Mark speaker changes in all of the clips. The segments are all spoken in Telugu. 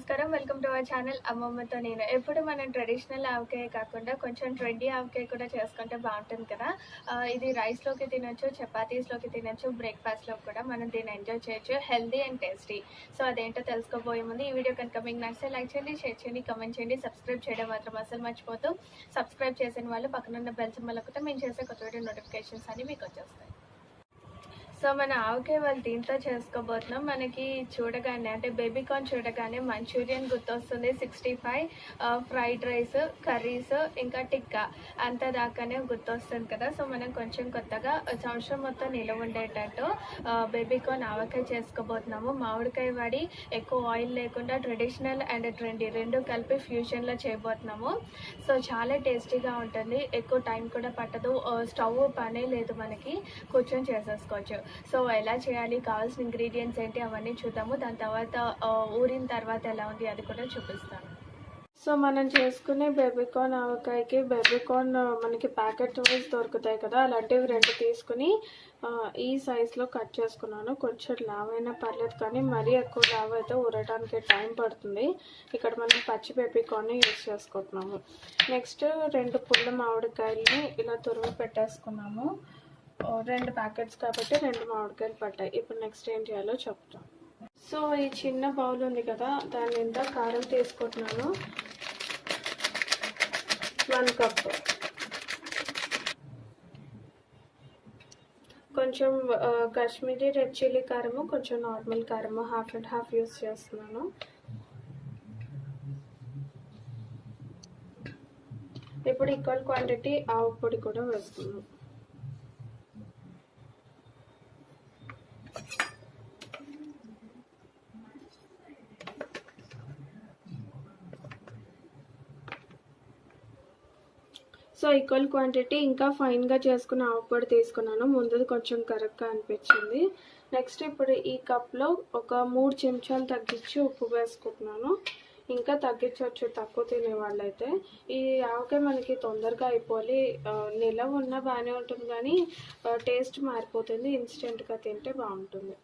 Speaker 1: నమస్కారం. వెల్కమ్ టు అవర్ ఛానల్ అమ్మమ్మతో నేను. ఎప్పుడు మనం ట్రెడిషనల్ ఆవకాయ కాకుండా కొంచెం ట్రెండీ ఆవకాయ కూడా చేసుకుంటే బాగుంటుంది కదా. ఇది రైస్లోకి తినొచ్చు చపాతీస్లోకి తినొచ్చు బ్రేక్ఫాస్ట్లో కూడా మనం దీన్ని ఎంజాయ్ చేయొచ్చు. హెల్దీ అండ్ టేస్టీ సో అదేంటో తెలుసుకోబోయే ముందు ఈ వీడియో కనుక మీకు నచ్చితే లైక్ చేయండి షేర్ చేయండి కమెంట్ చేయండి సబ్స్క్రైబ్ చేయడం మాత్రం అసలు మర్చిపోతూ సబ్స్క్రైబ్ చేసిన వాళ్ళు పక్కనున్న బెల్ సింబల్ ఒకటే మేము చేసే కొత్త వీడియో నోటిఫికేషన్స్ అని మీకు వచ్చేస్తాయి. సో మన ఆవకాయ వాళ్ళు దీంతో చేసుకోబోతున్నాం. మనకి చూడగానే అంటే బేబీ కార్న్ చూడగానే మంచూరియన్ గుర్తొస్తుంది. Sixty five fried rice curries ఇంకా టిక్కా అంత దాకానే గుర్తొస్తుంది కదా. సో మనం కొంచెం కొత్తగా సంవత్సరం మొత్తం నిలవ ఉండేటట్టు బేబీ కార్న్ ఆవకాయ చేసుకోబోతున్నాము. మామిడికాయ వాడి ఎక్కువ ఆయిల్ లేకుండా ట్రెడిషనల్ అండ్ ట్రెండీ రెండు కలిపి ఫ్యూజన్లో చేయబోతున్నాము. సో చాలా టేస్టీగా ఉంటుంది. ఎక్కువ టైం కూడా పట్టదు. స్టవ్ పనే లేదు మనకి. కూర్చొని చేసేసుకోవచ్చు. సో ఎలా చేయాలి కావాల్సిన ఇంగ్రీడియంట్స్ ఏంటి అవన్నీ చూద్దాము. దాని తర్వాత ఊరిన తర్వాత ఎలా ఉంది అది కూడా చూపిస్తాను. సో మనం చేసుకునే బేబీకార్న్ ఆవకాయకి బేబీకార్న్ మనకి ప్యాకెట్ వైజ్ దొరుకుతాయి కదా అలాంటివి రెండు తీసుకుని ఈ సైజులో కట్ చేసుకున్నాను. కొంచెం లావైనా పర్లేదు కానీ మరీ ఎక్కువ లావ్ అయితే ఊరడానికి టైం పడుతుంది. ఇక్కడ మనం పచ్చి బేబీకార్న్ యూజ్ చేసుకుంటున్నాము. నెక్స్ట్ రెండు పుల్ల మామిడికాయలని ఇలా తురుగు పెట్టేసుకున్నాము. రెండు ప్యాకెట్స్ కాబట్టి రెండు మామిడికాయలు పట్టాయి ఇప్పుడు నెక్స్ట్ ఏం చేయాలో చెప్తాం. సో ఈ చిన్న బౌల్ ఉంది కదా దాని నిండా కారం తీసుకుంటున్నాను. One cup. కొంచెం కాశ్మీరీ రెడ్ చిల్లీ కారము కొంచెం నార్మల్ కారము హాఫ్ అండ్ హాఫ్ యూస్ చేస్తున్నాను. ఇప్పుడు ఈక్వల్ క్వాంటిటీ ఆవు పొడి కూడా వేస్తున్నాను. సో ఈక్వల్ క్వాంటిటీ ఇంకా ఫైన్గా చేసుకున్న ఆవుపొడి తీసుకున్నాను. ముందుది కొంచెం కరెక్ట్గా అనిపించింది. నెక్స్ట్ ఇప్పుడు ఈ కప్లో ఒక మూడు చెంచాలు తగ్గించి ఉప్పు వేసుకుంటున్నాను. ఇంకా తగ్గించవచ్చు తక్కువ తినే వాళ్ళైతే. ఈ ఆవకాయ మనకి తొందరగా అయిపోవాలి. నిలవ ఉన్న బాగానే ఉంటుంది కానీ టేస్ట్ మారిపోతుంది. ఇన్స్టెంట్గా తింటే బాగుంటుంది.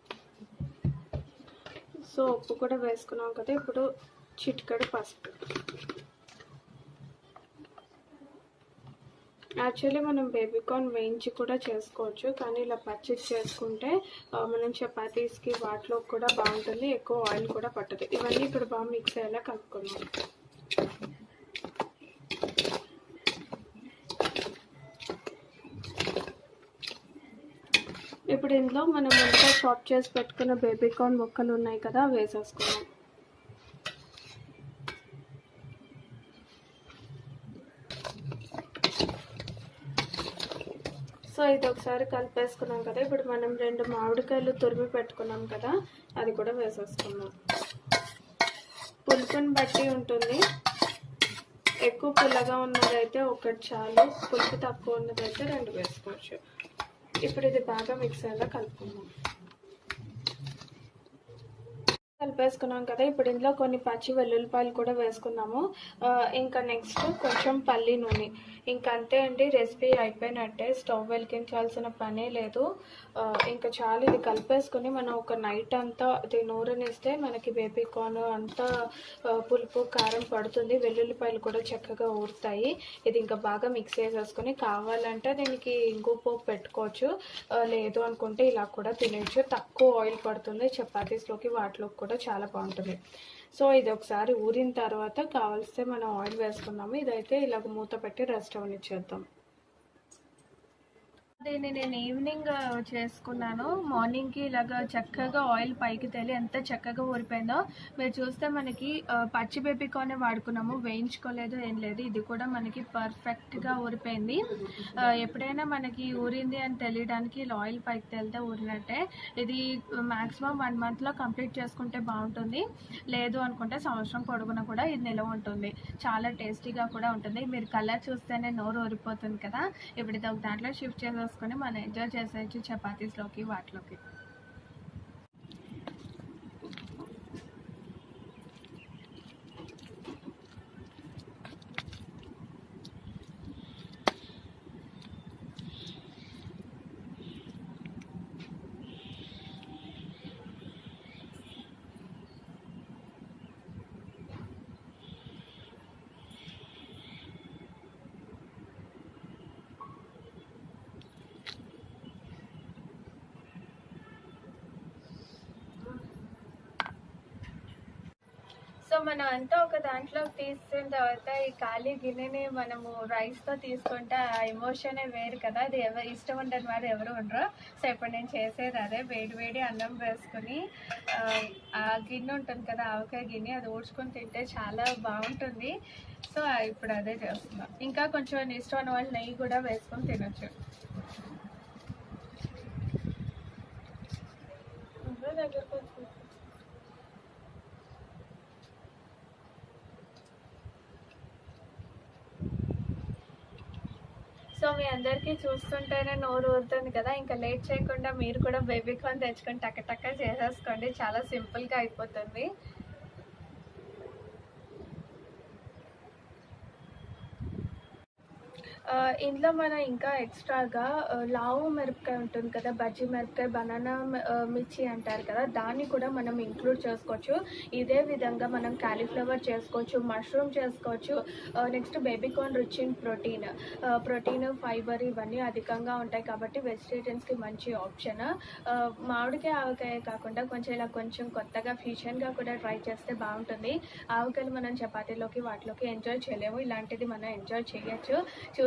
Speaker 1: సో ఉప్పు కూడా వేసుకున్నాం కదా ఇప్పుడు చిటికెడు పసుపు. యాక్చువల్లీ మనం బేబీకార్న్ వేయించి కూడా చేసుకోవచ్చు. కానీ ఇలా పచ్చిది చేసుకుంటే మనం చపాతీస్కి వాటిలో కూడా బాగుంటుంది. ఎక్కువ ఆయిల్ కూడా పట్టదు. ఇవన్నీ ఇప్పుడు బాగా మిక్స్ అయ్యేలా కలుపుకున్నాం ఇప్పుడు ఇందులో మనం ముందుగా చాప్ చేసి పెట్టుకున్న బేబీకార్న్ ముక్కలు ఉన్నాయి కదా వేసేసుకున్నాం సో ఇది ఒకసారి కలిపేసుకున్నాం కదా. ఇప్పుడు మనం రెండు మామిడికాయలు తురిమి పెట్టుకున్నాం కదా అది కూడా వేసేసుకున్నాం పులుపుని బట్టి ఉంటుంది. ఎక్కువ పుల్లగా ఉన్నదైతే ఒకటి చాలు. పులుపు తక్కువ ఉన్నదైతే రెండు వేసుకోవచ్చు. ఇప్పుడు ఇది బాగా మిక్స్ అయ్యేలా కలుపుకుందాం. కలిపేసుకున్నాం కదా. ఇప్పుడు ఇందులో కొన్ని పచ్చి వెల్లుల్లిపాయలు కూడా వేసుకున్నాము ఇంకా నెక్స్ట్ కొంచెం పల్లి నూనె. ఇంకంతే అంతే అండి రెసిపీ అయిపోయినట్టే. స్టవ్ వెలిగించాల్సిన పనే లేదు. ఇంకా చాలా ఇది కలిపేసుకుని మనం ఒక నైట్ అంతా ఇది నూరనిస్తే మనకి బేబీ కార్న్ అంతా పులుపు కారం పడుతుంది. వెల్లుల్లిపాయలు కూడా చక్కగా ఊరుతాయి. ఇది ఇంకా బాగా మిక్స్ చేసేసుకొని కావాలంటే దీనికి ఇంగు పోపు పెట్టుకోవచ్చు. లేదు అనుకుంటే ఇలా కూడా తినేయచ్చు. తక్కువ ఆయిల్ పడుతుంది. చపాతీస్లోకి వాటిలోకి కూడా చాలా బాగుంటుంది. సో ఇది ఒకసారి ఊరిన తర్వాత కావాల్స్తే మనం ఆయిల్ వేసుకున్నాము ఇదైతే ఇలాగ మూత పెట్టి రెస్ట్ అవనిచ్చేద్దాం. దీన్ని నేను ఈవినింగ్ చేసుకున్నాను. మార్నింగ్కి ఇలాగ చక్కగా ఆయిల్ పైకి తేలి ఎంత చక్కగా ఊరిపోయిందో మీరు చూస్తే మనకి పచ్చి బేబీకానే వాడుకున్నాము. వేయించుకోలేదు ఏం లేదు. ఇది కూడా మనకి పర్ఫెక్ట్గా ఊరిపోయింది. ఎప్పుడైనా మనకి ఊరింది అని తెలియడానికి ఇలా ఆయిల్ పైకి తేలితే ఊరినట్టే. ఇది మ్యాక్సిమం వన్ మంత్లో కంప్లీట్ చేసుకుంటే బాగుంటుంది. లేదు అనుకుంటే సంవత్సరం పొడుగున కూడా ఇది నిలవ ఉంటుంది. చాలా టేస్టీగా కూడా ఉంటుంది. మీరు కలర్ చూస్తేనే నోరు ఊరిపోతుంది కదా. ఇప్పుడు ఇది ఒక దాంట్లో షిఫ్ట్ చేసేసుకొని మనం ఎంజాయ్ చేసేయచ్చు చపాతీస్లోకి వాటిలోకి.
Speaker 2: సో మనం అంతా ఒక దాంట్లో తీసిన తర్వాత ఈ ఖాళీ గిన్నెని మనము రైస్తో తీసుకుంటే ఆ ఎమోషనే వేరు కదా. అది ఎవరు ఇష్టం ఉండని వారు ఎవరు ఉండరు. సో ఇప్పుడు నేను చేసేది అదే. వేడి వేడి అన్నం వేసుకుని ఆ, ఆ గిన్నె ఉంటుంది కదా ఆవకాయ గిన్నె అది ఊడ్చుకొని తింటే చాలా బాగుంటుంది. సో ఇప్పుడు అదే చేస్తున్నాం. ఇంకా కొంచెం ఇష్టం ఉన్న వాళ్ళు నెయ్యి కూడా వేసుకొని తినొచ్చు. దగ్గరకు సో మీ అందరికీ చూస్తుంటేనే నోరు ఊరుతుంది కదా. ఇంకా లేట్ చేయకుండా మీరు కూడా బేబీ కార్న్ తెచ్చుకొని టక్క టక్క చేసేసుకోండి. చాలా సింపుల్గా అయిపోతుంది. ఇందులో మనం ఇంకా ఎక్స్ట్రాగా లావు మిరపకాయ ఉంటుంది కదా బజ్జీ మిరపకాయ బనానా మిర్చి అంటారు కదా దాన్ని కూడా మనం ఇంక్లూడ్ చేసుకోవచ్చు. ఇదే విధంగా మనం క్యాలీఫ్లవర్ చేసుకోవచ్చు మష్రూమ్ చేసుకోవచ్చు. Next baby corn rich in protein. Protein fibre ఇవన్నీ అధికంగా ఉంటాయి కాబట్టి వెజిటేరియన్స్కి మంచి ఆప్షన్. మామిడికాయ ఆవకాయ కాకుండా కొంచెం ఇలా కొంచెం కొత్తగా ఫ్యూచర్గా కూడా ట్రై చేస్తే బాగుంటుంది. ఆవకాయలు మనం చపాతీలోకి వాటిలోకి ఎంజాయ్ చేయలేము. ఇలాంటిది మనం ఎంజాయ్ చేయొచ్చు.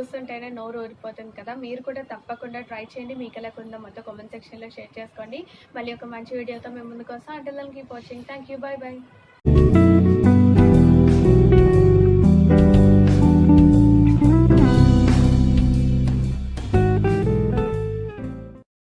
Speaker 2: చూస్తుంటేనే నోరు ఊరిపోతుంది కదా. మీరు కూడా తప్పకుండా ట్రై చేయండి. మీకు ఎలా ఉందో మొత్తం కామెంట్ సెక్షన్లో షేర్ చేసుకోండి. మళ్ళీ ఒక మంచి వీడియోతో మేము ముందుకు వస్తాం. అంటే దానికి watching thank you bye bye